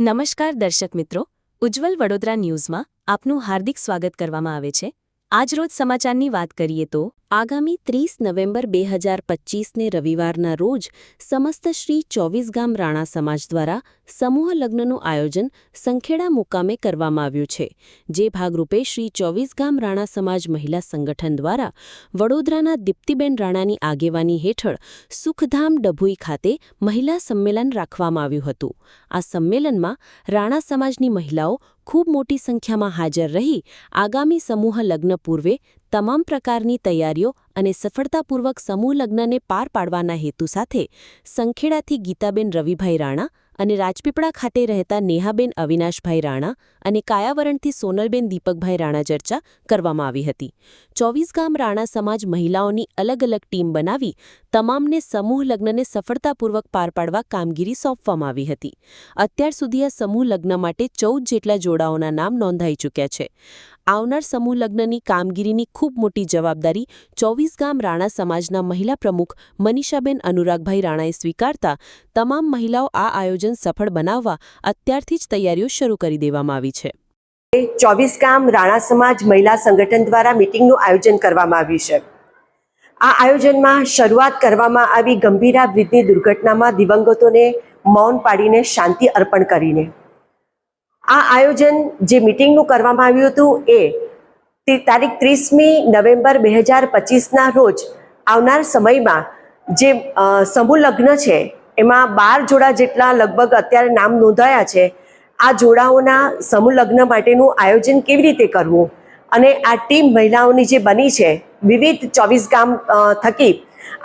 નમસ્કાર દર્શક મિત્રો, ઉજ્જવલ વડોદરા ન્યૂઝમાં આપનું હાર્દિક સ્વાગત કરવામાં આવે છે. આજરોજ સમાચારની વાત કરીએ તો આગામી ત્રીસ નવેમ્બર બે હજાર પચીસને રવિવારના રોજ સમસ્ત શ્રી ચોવીસ ગામ રાણા સમાજ દ્વારા સમૂહ લગ્નનું આયોજન સંખેડા મુકામે કરવામાં આવ્યું છે, જે ભાગરૂપે શ્રી ચોવીસ ગામ રાણા સમાજ મહિલા સંગઠન દ્વારા વડોદરાના દીપ્તિબેન રાણાની આગેવાની હેઠળ સુખધામ ડભુઈ ખાતે મહિલા સંમેલન રાખવામાં આવ્યું હતું. આ સંમેલનમાં રાણા સમાજની મહિલાઓ ખૂબ મોટી સંખ્યામાં હાજર રહી આગામી સમૂહ લગ્ન પૂર્વે તમામ પ્રકારની તૈયારીઓ અને સફળતાપૂર્વક સમૂહ લગ્નને પાર પાડવાના હેતુ સાથે સંખેડાથી ગીતાબેન રવિભાઈ રાણા અને રાજપીપળા ખાતે રહેતા નેહાબેન અવિનાશભાઈ રાણા અને કાયાવરણથી સોનલબેન દીપકભાઈ રાણા ચર્ચા કરવામાં આવી હતી. ચોવીસ ગામ રાણા સમાજ મહિલાઓની અલગ અલગ ટીમ બનાવી તમામને સમૂહ લગ્નને સફળતાપૂર્વક પાર પાડવા કામગીરી સોંપવામાં આવી હતી. અત્યાર સુધી આ સમૂહ લગ્ન માટે ચૌદ જેટલા જોડાઓના નામ નોંધાઈ ચૂક્યા છે. આવનાર સમૂહ લગ્નની કામગીરીની ખૂબ મોટી જવાબદારી ચોવીસ ગામ રાણા સમાજના મહિલા પ્રમુખ મનીષાબેન અનુરાગભાઈ રાણાએ સ્વીકારતા તમામ મહિલાઓ આ આયોજન સફળ બનાવવા અત્યારથી જ તૈયારીઓ શરૂ કરી દેવામાં આવી છે. ચોવીસ ગામ રાણા સમાજ મહિલા સંગઠન દ્વારા મિટિંગનું આયોજન કરવામાં આવ્યું છે. આ આયોજનમાં શરૂઆત કરવામાં આવી ગંભીરા બ્રિજની દુર્ઘટનામાં દિવંગતોને મૌન પાડીને શાંતિ અર્પણ કરીને. આ આયોજન જે મિટિંગનું કરવામાં આવ્યું હતું એ તારીખ ત્રીસમી નવેમ્બર બે હજાર પચીસના રોજ આવનાર સમયમાં જે સમૂહ લગ્ન છે એમાં બાર જોડા જેટલા લગભગ અત્યારે નામ નોંધાયા છે, આ જોડાઓના સમૂહ લગ્ન માટેનું આયોજન કેવી રીતે કરવું? અને આ ટીમ મહિલાઓની જે બની છે, વિવિધ ચોવીસ ગામ થકી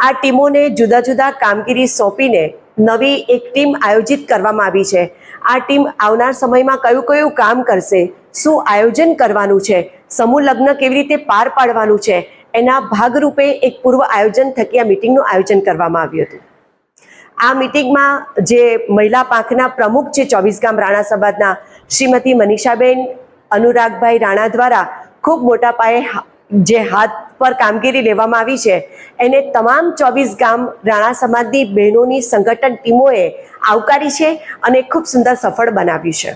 આ ટીમોને જુદા જુદા કામગીરી સોંપીને નવી એક ટીમ આયોજિત કરવામાં આવી છે. આ ટીમ આવનાર સમયમાં કયું કયું કામ કરશે, શું આયોજન કરવાનું છે, સમૂહ લગ્ન કેવી રીતે પાર પાડવાનું છે, એના ભાગરૂપે એક પૂર્વ આયોજન થકી આ મિટિંગનું આયોજન કરવામાં આવ્યું હતું. આ મિટિંગમાં જે મહિલા પાંખના પ્રમુખ છે ચોવીસ ગામ રાણા સમાજના શ્રીમતી મનીષાબેન, અનુરાગભાઈ રાણા દ્વારા ખૂબ મોટા પાયે જે હાથ પર કામગીરી લેવામાં આવી છે, એને તમામ ચોવીસ ગામ રાણા સમાજની બહેનોની સંગઠન ટીમોએ આવકારી છે અને ખૂબ સુંદર સફળ બનાવ્યું છે.